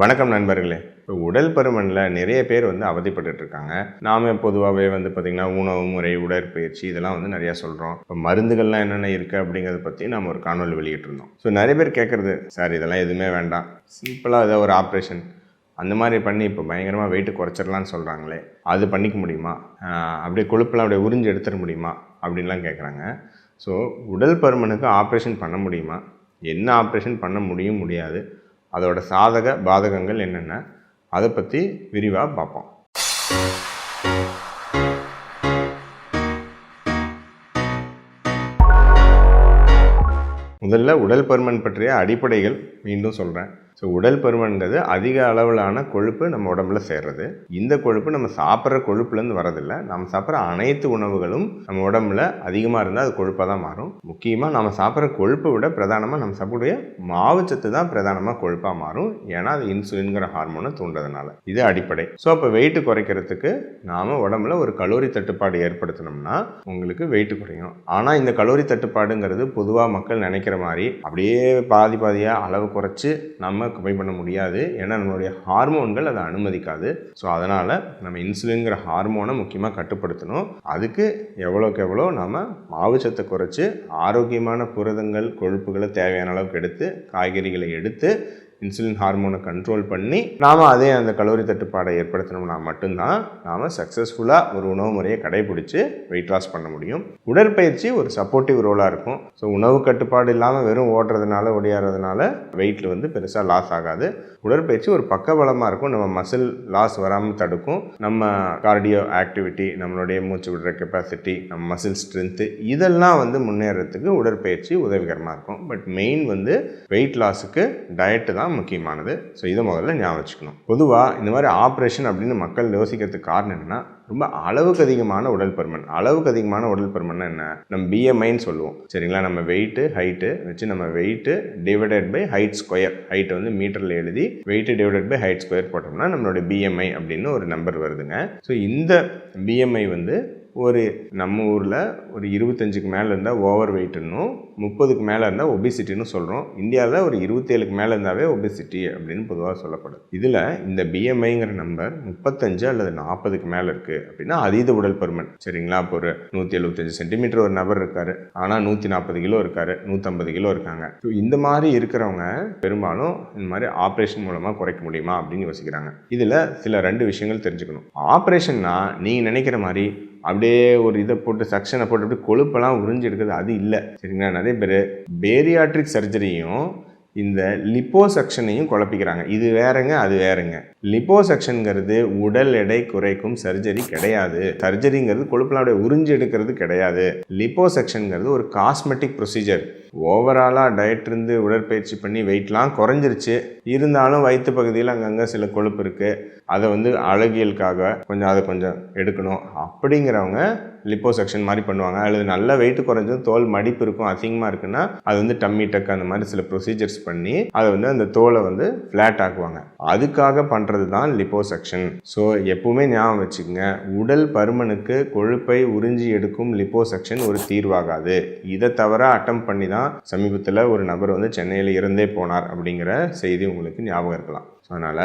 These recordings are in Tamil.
வணக்கம் நண்பர்களே. இப்போ உடல் பருமனில் நிறைய பேர் வந்து அவதிப்பட்டுட்டு இருக்காங்க நாம பொதுவாகவே வந்து பார்த்திங்கன்னா உணவு முறை உடற்பயிற்சி இதெல்லாம் வந்து நிறையா சொல்கிறோம் இப்போ மருந்துகள்லாம் என்னென்ன இருக்குது அப்படிங்கிறத பற்றி நம்ம ஒரு காணொலி வெளியிட்டிருந்தோம். ஸோ நிறைய பேர் கேட்குறது சார் இதெல்லாம் எதுவுமே வேண்டாம். சிம்பிளாக ஏதோ ஒரு ஆப்ரேஷன் அந்த மாதிரி பண்ணி இப்போ பயங்கரமாக வெயிட்டு குறைச்சிடலான்னு சொல்கிறாங்களே அது பண்ணிக்க முடியுமா? அப்படியே கொழுப்பெல்லாம் அப்படியே உறிஞ்சு எடுத்துட முடியுமா? அப்படின்லாம் கேட்குறாங்க ஸோ உடல் பருமனுக்கு ஆப்ரேஷன் பண்ண முடியுமா? என்ன ஆப்ரேஷன் பண்ண முடியும் முடியாது. அதோட சாதக பாதகங்கள் என்னென்ன? அதை பற்றி விரிவாக பார்ப்போம் முதல்ல உடல் பருமன் பற்றிய அடிப்படைகள் மீண்டும் சொல்கிறேன் ஸோ உடல் பருமன்கிறது அதிக அளவிலான கொழுப்பு நம்ம உடம்புல சேர்றது. இந்த கொழுப்பு நம்ம சாப்பிட்ற கொழுப்புலேருந்து வரதில்லை நம்ம சாப்பிட்ற அனைத்து உணவுகளும் நம்ம உடம்புல அதிகமாக இருந்தால் அது கொழுப்பாக தான் மாறும். முக்கியமாக நம்ம சாப்பிட்ற கொழுப்பை விட பிரதானமாக நம்ம சாப்பிடக்கூடிய மாவுச்சத்து தான் பிரதானமாக கொழுப்பாக மாறும். ஏன்னா அது இன்சுலின்கிற ஹார்மோனை தூண்டுறதுனால. இது அடிப்படை. ஸோ அப்போ வெயிட்டு குறைக்கிறதுக்கு நாம் உடம்புல ஒரு கலோரி தட்டுப்பாடு ஏற்படுத்தினோம்னா உங்களுக்கு வெயிட்டு குறையும். ஆனால் இந்த கலோரி தட்டுப்பாடுங்கிறது பொதுவாக மக்கள் நினைக்கிற மாதிரி அப்படியே பாதி பாதியாக அளவு குறைச்சி நம்ம கம்மி பண்ண முடியாது. ஏன்னா நம்மளுடைய ஹார்மோன்கள் அதை அனுமதிக்காது. ஸோ அதனால் நம்ம இன்சுலின்ங்கிற ஹார்மோனை முக்கியமாக கட்டுப்படுத்தணும். அதுக்கு எவ்வளோக்கு எவ்வளோ நம்ம மாவுச்சத்தை குறைச்சி ஆரோக்கியமான புரதங்கள் கொழுப்புகளை தேவையான அளவுக்கு எடுத்து காய்கறிகளை எடுத்து இன்சுலின் ஹார்மோனை கண்ட்ரோல் பண்ணி நாம் அதே அந்த கலோரி தட்டுப்பாடை ஏற்படுத்தினோம்னா மட்டும்தான் நாம் சக்ஸஸ்ஃபுல்லாக ஒரு உணவு முறையை கடைபிடிச்சு வெயிட் லாஸ் பண்ண முடியும். உடற்பயிற்சி ஒரு சப்போர்ட்டிவ் ரோலாக இருக்கும். ஸோ உணவு கட்டுப்பாடு இல்லாமல் வெறும் ஓடுறதுனால ஒடியாறதுனால வெயிட்டில் வந்து பெருசாக லாஸ் ஆகாது. உடற்பயிற்சி ஒரு பக்கபலமாக இருக்கும். நம்ம மசில் லாஸ் வராமல் தடுக்கும். நம்ம கார்டியோ ஆக்டிவிட்டி நம்மளுடைய மூச்சு விடுற கெப்பாசிட்டி நம்ம மசில் ஸ்ட்ரென்த்து இதெல்லாம் வந்து முன்னேறதுக்கு உடற்பயிற்சி உதவிகரமாக இருக்கும். பட் மெயின் வந்து வெயிட் லாஸுக்கு டயட்டு தான் முக்கியமானது. ஸோ இதை முதல்ல ஞாபகம் வச்சுக்கணும். பொதுவாக இந்த மாதிரி ஆப்ரேஷன் அப்படின்னு மக்கள் யோசிக்கிறதுக்கு காரணம் என்னென்னா ரொம்ப அளவுக்கு அதிகமான உடல் பருமன். அளவுக்கு அதிகமான உடல் பருமன் என்ன? நம்ம பிஎம்ஐன்னு சொல்லுவோம். சரிங்களா? நம்ம வெயிட்டு ஹைட்டு வச்சு நம்ம weight divided by height square ஹைட்டை வந்து மீட்டரில் எழுதி weight divided by height square போட்டோம்னா நம்மளோட பிஎம்ஐ அப்படின்னு ஒரு நம்பர் வருதுங்க. ஸோ இந்த பிஎம்ஐ வந்து ஒரு நம்ம ஊரில் ஒரு இருபத்தஞ்சுக்கு மேலே இருந்தால் ஓவர் வெயிட்னும் முப்பதுக்கு மேலே இருந்தால் ஒபிசிட்டின்னு சொல்கிறோம் இந்தியாவில் ஒரு இருபத்தேழுக்கு மேலே இருந்தாவே ஒபிசிட்டி அப்படின்னு பொதுவாக சொல்லப்படுது இதில் இந்த பிஎம்ஐங்கிற நம்பர் முப்பத்தஞ்சு அல்லது நாற்பதுக்கு மேலே இருக்குது அப்படின்னா அதீத உடல் பருமன். சரிங்களா? இப்போ ஒரு நூற்றி எழுபத்தஞ்சு சென்டிமீட்டர் ஒரு நபர் இருக்கார். ஆனால் நூற்றி நாற்பது கிலோ இருக்கார். நூற்றம்பது கிலோ இருக்காங்க. ஸோ இந்த மாதிரி இருக்கிறவங்க பெரும்பாலும் இந்த மாதிரி ஆப்ரேஷன் மூலமாக குறைக்க முடியுமா அப்படின்னு யோசிக்கிறாங்க. இதில் சில ரெண்டு விஷயங்கள் தெரிஞ்சுக்கணும். ஆப்ரேஷன்னா நீங்கள் நினைக்கிற மாதிரி அப்படியே ஒரு இதை போட்டு சக்ஷனை போட்டு அப்படியே கொழுப்பெல்லாம் உறிஞ்சி எடுக்கிறது அது இல்லை. சரிங்களா? நிறைய பேர் பேரியாட்ரிக் சர்ஜரியும் இந்த லிப்போ சக்ஷனையும் குழப்பிக்கிறாங்க. இது வேறங்க அது வேறங்க. லிப்போசக்ஷனுங்கிறது உடல் எடை குறைக்கும் சர்ஜரி கிடையாது. சர்ஜரிங்கிறது கொழுப்பெல்லாம் அப்படியே உறிஞ்சி எடுக்கிறது கிடையாது. லிப்போசக்ஷனுங்கிறது ஒரு காஸ்மெட்டிக் ப்ரொசீஜர். ஓவராலாக டயட் இருந்து உடற்பயிற்சி பண்ணி வெயிட்லாம் குறைஞ்சிருச்சு. இருந்தாலும் வயிற்று பகுதியில் அங்கங்கே சில கொழுப்பு இருக்குது அதை வந்து அழகியலுக்காக கொஞ்சம் அதை கொஞ்சம் எடுக்கணும். அப்படிங்கிறவங்க லிப்போசெக்ஷன் மாதிரி பண்ணுவாங்க. அல்லது நல்ல வெயிட் குறைஞ்சதும் தோல் மடிப்பு இருக்கும் அசிங்கமாக இருக்குன்னா அது வந்து டம்மி டக் அந்த மாதிரி சில ப்ரொசீஜர்ஸ் பண்ணி அதை வந்து அந்த தோலை வந்து ஃப்ளாட் ஆக்குவாங்க அதுக்காக பண்ணுற பண்ணுறது தான் லிப்போசக்ஷன் ஸோ எப்பவுமே ஞாபகம் வச்சுக்கோங்க உடல் பருமனுக்கு கொழுப்பை உறிஞ்சி எடுக்கும் லிப்போசக்ஷன் ஒரு தீர்வாகாது. இதை தவிர அட்டம் பண்ணி தான் சமீபத்தில் ஒரு நபர் வந்து சென்னையில் இருந்தே போனார் அப்படிங்கிற செய்தி உங்களுக்கு ஞாபகம் இருக்கலாம். ஸோ அதனால்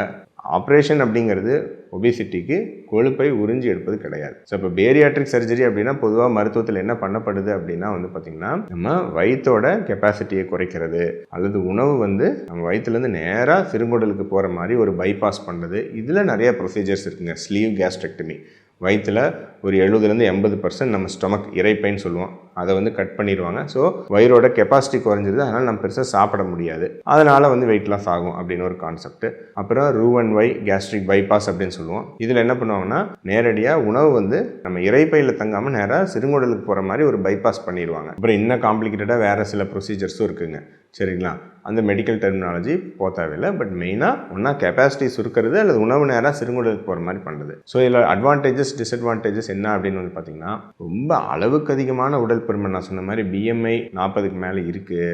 ஆப்ரேஷன் அப்படிங்கிறது ஒபிசிட்டிக்கு கொழுப்பை உறிஞ்சி எடுப்பது கிடையாது. ஸோ இப்போ பேரியாட்ரிக் சர்ஜரி அப்படின்னா பொதுவாக மருத்துவத்தில் என்ன பண்ணப்படுது அப்படின்னா வந்து பார்த்திங்கன்னா நம்ம வயிற்றோட கெப்பாசிட்டியை குறைக்கிறது அல்லது உணவு வந்து நம்ம வயிற்றுலேருந்து நேராக சிறுங்குடலுக்கு போகிற மாதிரி ஒரு பைபாஸ் பண்ணுறது இதில் நிறைய ப்ரொசீஜர்ஸ் இருக்குங்க. ஸ்லீவ் கேஸ்ட்ரெக்டமி வயிற்றில் ஒரு எழுபதுலேருந்து எண்பது பர்சன்ட் நம்ம ஸ்டொமக் இறைப்பைன்னு சொல்லுவோம். அதை வந்து கட் பண்ணிடுவாங்க. ஸோ வயிறோட கெப்பாசிட்டி குறைஞ்சிருது. அதனால் நம்ம பெருசாக சாப்பிட முடியாது. அதனால் வந்து வெயிட் லாஸ் ஆகும் அப்படின்னு ஒரு கான்செப்ட் அப்புறம் ரூ அண்ட் கேஸ்ட்ரிக் பைபாஸ் அப்படின்னு சொல்லுவோம். இதில் என்ன பண்ணுவாங்கன்னா நேரடியாக உணவு வந்து நம்ம இறைப்பையில் தங்காமல் நேராக சிறுங்குடலுக்கு போகிற மாதிரி ஒரு பைபாஸ் பண்ணிடுவாங்க. அப்புறம் இன்னும் காம்ப்ளிகேட்டடாக வேறு சில ப்ரொசீஜர்ஸும் இருக்குங்க. சரிங்களா? அந்த மெடிக்கல் டெர்மினாலஜி போக தேவையில்லை. பட் மெயினாக ஒன்றா கெப்பாசிட்டி சுருக்கிறது அல்லது உணவு நேராக சிறுங்குடலுக்கு போகிற மாதிரி பண்ணுறது ஸோ இதில் அட்வான்டேஜஸ் டிஸ்அட்வான்டேஜஸ் என்ன அப்படின்னு வந்து பார்த்தீங்கன்னா ரொம்ப அளவுக்கு அதிகமான உடல் பருமன் நான் சொன்ன மாதிரி பிஎம்ஐ நாற்பதுக்கு மேலே இருக்குது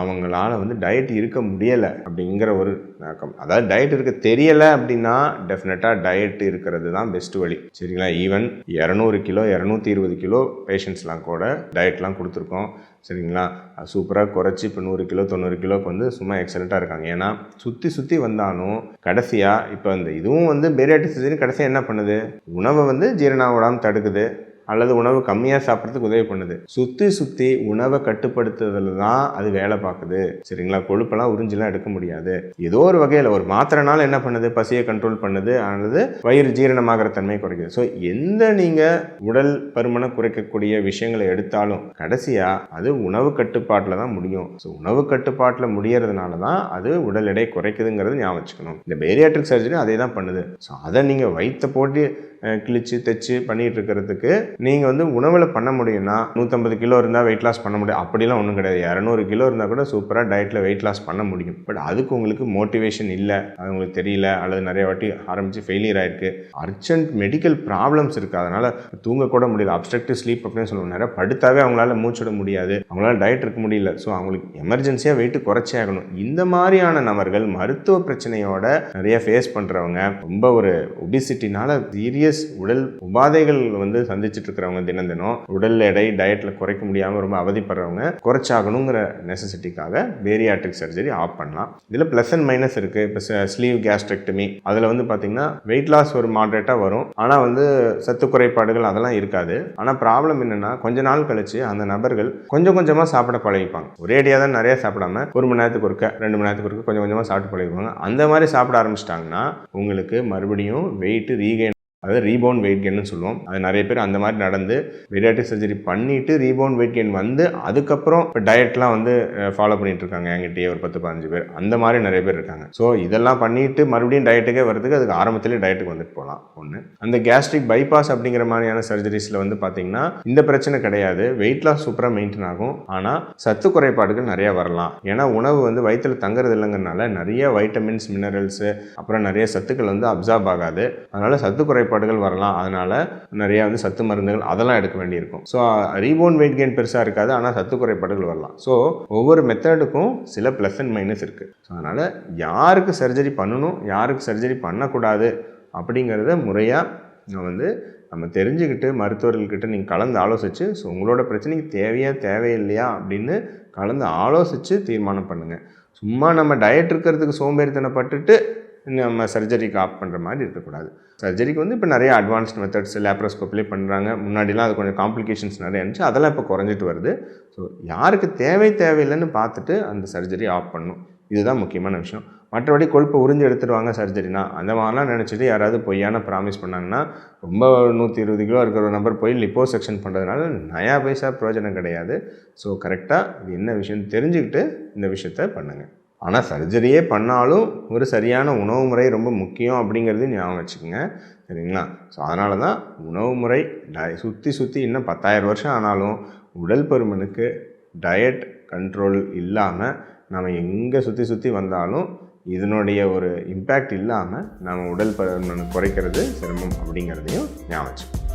அவங்களால வந்து டயட் இருக்க முடியலை அப்படிங்கிற ஒரு நோக்கம். அதாவது டயட் இருக்க தெரியலை அப்படின்னா டெஃபினட்டாக டயட் இருக்கிறது தான் பெஸ்ட் வழி. சரிங்களா? ஈவன் இரநூறு கிலோ இரநூத்தி இருபது கிலோ பேஷண்ட்ஸ்லாம் கூட டயட்லாம் கொடுத்துருக்கோம். சரிங்களா? சூப்பராக குறைச்சி இப்போ நூறு கிலோ தொண்ணூறு கிலோக்கு வந்து சும்மா எக்ஸலண்ட்டாக இருக்காங்க. ஏன்னா சுற்றி சுற்றி வந்தாலும் கடைசியாக இப்போ இந்த இதுவும் வந்து பேரியாட்டிஸ் கடைசியாக என்ன பண்ணுது? உணவை வந்து ஜீரணம் விடாமல் தடுக்குது. அல்லது உணவு கம்மியாக சாப்பிட்றதுக்கு உதவி பண்ணுது. சுற்றி சுற்றி உணவை கட்டுப்படுத்துறதுல தான் அது வேலை பார்க்குது. சரிங்களா? கொழுப்பெல்லாம் உறிஞ்செல்லாம் எடுக்க முடியாது. ஏதோ ஒரு வகையில் ஒரு மாத்திரைனால என்ன பண்ணுது? பசியை கண்ட்ரோல் பண்ணுது. அல்லது வயிறு ஜீரணமாகிற தன்மையை குறைக்குது. ஸோ எந்த நீங்கள் உடல் பருமனை குறைக்கக்கூடிய விஷயங்களை எடுத்தாலும் கடைசியாக அது உணவு கட்டுப்பாட்டில் தான் முடியும். ஸோ உணவு கட்டுப்பாட்டில் முடியறதுனால தான் அது உடல் எடை குறைக்குதுங்கிறது ஞாபகம் வச்சுக்கணும். இந்த பேரியாட்ரிக் சர்ஜரி அதே தான் பண்ணுது. ஸோ அதை நீங்கள் வயிற்ற போட்டு கிழிச்சு தைச்சு பண்ணிகிட்டு இருக்கிறதுக்கு நீங்கள் வந்து உணவில் பண்ண முடியும்னா நூற்றம்பது கிலோ இருந்தால் வெயிட் லாஸ் பண்ண முடியும். அப்படிலாம் ஒன்றும் கிடையாது. இரநூறு கிலோ இருந்தால் கூட சூப்பராக டயட்டில் வெயிட் லாஸ் பண்ண முடியும். பட் அதுக்கு உங்களுக்கு மோட்டிவேஷன் இல்லை. அது உங்களுக்கு தெரியல. அல்லது நிறைய வாட்டி ஆரம்பித்து ஃபெயிலியர் ஆகிருக்கு அர்ஜென்ட் மெடிக்கல் ப்ராப்ளம்ஸ் இருக்குது அதனால் தூங்கக்கூட முடியல. அப்ஸ்ட்ரக்டிவ் ஸ்லீப் அப்படின்னு சொல்லுவாங்க நிறைய படுத்தாவே அவங்களால மூச்சிட முடியாது. அவங்களால டயட் இருக்க முடியல. ஸோ அவங்களுக்கு எமர்ஜென்சியாக வெயிட் குறைச்சே ஆகணும். இந்த மாதிரியான நபர்கள் மருத்துவ பிரச்சனையோட நிறைய ஃபேஸ் பண்ணுறவங்க ரொம்ப ஒரு ஒபிசிட்டினால சீரியஸ் உடல் உபாதைகள் வந்து சந்திச்சுட்டு இருக்கிறவங்க தினம் தினம் உடல் எடை டயட்டில் குறைக்க முடியாமல் ரொம்ப அவதிப்படுறவங்க குறைச்சாகணுங்கிற நெசசிட்டிக்காக பேரியாட்ரிக் சர்ஜரி ஆப் பண்ணலாம். இதில் ப்ளஸ் அண்ட் மைனஸ் இருக்குது இப்போ ஸ்லீவ் கேஸ்ட்ரெக்டமி அதில் வந்து பார்த்தீங்கன்னா வெயிட் லாஸ் ஒரு மாட்ரேட்டாக வரும். ஆனால் வந்து சத்து குறைபாடுகள் அதெல்லாம் இருக்காது. ஆனால் ப்ராப்ளம் என்னென்னா கொஞ்ச நாள் கழிச்சு அந்த நபர்கள் கொஞ்சம் கொஞ்சமாக சாப்பிட பழகிப்பாங்க. ஒரேடியாக தான் நிறைய சாப்பிடாம ஒரு மணி நேரத்துக்கு ஒருக்க ரெண்டு மணி நேரத்துக்கு ஒருக்க கொஞ்சம் கொஞ்சமாக சாப்பிட்டு பழகிப்பாங்க அந்த மாதிரி சாப்பிட ஆரம்பிச்சிட்டாங்கன்னா உங்களுக்கு மறுபடியும் வெயிட் ரீகெயின் அதாவது ரீபவுண்ட் வெயிட் கெயின்னு சொல்லுவோம். அது நிறைய பேர் அந்த மாதிரி நடந்து வெரியாட்டிக் சர்ஜரி பண்ணிட்டு ரீபவுண்ட் வெயிட் கெயின் வந்து அதுக்கப்புறம் இப்போ டயட்லாம் வந்து ஃபாலோ பண்ணிட்டு இருக்காங்க என்கிட்டயே ஒரு பத்து பதினஞ்சு பேர். அந்த மாதிரி நிறைய பேர் இருக்காங்க. ஸோ இதெல்லாம் பண்ணிட்டு மறுபடியும் டயட்டுக்கே வரதுக்கு அதுக்கு ஆரம்பத்திலே டயட்டுக்கு வந்துட்டு போகலாம். ஒன்று அந்த கேஸ்ட்ரிக் பைபாஸ் அப்படிங்கிற மாதிரியான சர்ஜரிஸில் வந்து பார்த்தீங்கன்னா இந்த பிரச்சனை கிடையாது. வெயிட் லாஸ் சூப்பராக மெயின்டைன் ஆகும். ஆனால் சத்து குறைபாடுகள் நிறையா வரலாம். ஏன்னா உணவு வந்து வயிற்றில் தங்குறது இல்லைங்கிறனால நிறைய வைட்டமின்ஸ் மினரல்ஸு அப்புறம் நிறைய சத்துக்கள் வந்து அப்சார்ப் ஆகாது. அதனால் சத்து குறைபாடுகள் வரலாம். அதனால் நிறையா வந்து சத்து மருந்துகள் அதெல்லாம் எடுக்க வேண்டியிருக்கும். ஸோ ரீபோன் வெயிட் கெயின் பெருசாக இருக்காது. ஆனால் சத்து குறைபாடுகள் வரலாம். ஸோ ஒவ்வொரு மெத்தடுக்கும் சில ப்ளஸ் அண்ட் மைனஸ் இருக்குது ஸோ அதனால் யாருக்கு சர்ஜரி பண்ணணும் யாருக்கு சர்ஜரி பண்ணக்கூடாது அப்படிங்கிறத முறையாக நான் வந்து நம்ம தெரிஞ்சுக்கிட்டு மருத்துவர்கள்கிட்ட நீங்கள் கலந்து ஆலோசித்து ஸோ உங்களோட பிரச்சனைக்கு தேவையா தேவையில்லையா அப்படின்னு கலந்து ஆலோசித்து தீர்மானம் பண்ணுங்கள் சும்மா நம்ம டயட் இருக்கிறதுக்கு சோம்பேறித்தனப்பட்டுட்டு நம்ம சர்ஜரிக்கு ஆப் பண்ணுற மாதிரி இருக்கக்கூடாது. சர்ஜரிக்கு வந்து இப்போ நிறைய அட்வான்ஸ்ட் மெத்தட்ஸ் லேப்ரோஸ்கோப்லேயே பண்ணுறாங்க முன்னாடிலாம் அது கொஞ்சம் காம்ப்ளிகேஷன்ஸ் நிறைய இருந்துச்சு. அதெல்லாம் இப்போ குறைஞ்சிட்டு வருது. ஸோ யாருக்கு தேவை தேவையில்லைன்னு பார்த்துட்டு அந்த சர்ஜரி ஆஃப் பண்ணும் இதுதான் முக்கியமான விஷயம். மற்றபடி கொழுப்பை உறிஞ்சு எடுத்துருவாங்க சர்ஜரினா அந்த மாதிரிலாம் நினச்சிட்டு யாராவது பொய்யான ப்ராமிஸ் பண்ணாங்கன்னா ரொம்ப நூற்றி இருபது கிலோ இருக்கிற ஒரு நம்பர் போய் லிப்போ செக்ஷன் பண்ணுறதுனால நயா பைசா பிரயோஜனம் கிடையாது. ஸோ கரெக்டாக இது என்ன விஷயம்னு தெரிஞ்சுக்கிட்டு இந்த விஷயத்த பண்ணுங்கள் ஆனால் சர்ஜரியே பண்ணாலும் ஒரு சரியான உணவு முறை ரொம்ப முக்கியம் அப்படிங்கிறது ஞாபகம் வச்சுக்கோங்க. சரிங்களா? ஸோ அதனால தான் உணவு முறை டய சுற்றி சுற்றி இன்னும் பத்தாயிரம் வருஷம் ஆனாலும் உடல் பருமனுக்கு டயட் கண்ட்ரோல் இல்லாமல் நம்ம எங்கே சுற்றி சுற்றி வந்தாலும் இதனுடைய ஒரு இம்பேக்ட் இல்லாமல் நம்ம உடல் பருமனை குறைக்கிறது சிரமம் அப்படிங்கிறதையும் ஞாபகம் வச்சுக்கோங்க.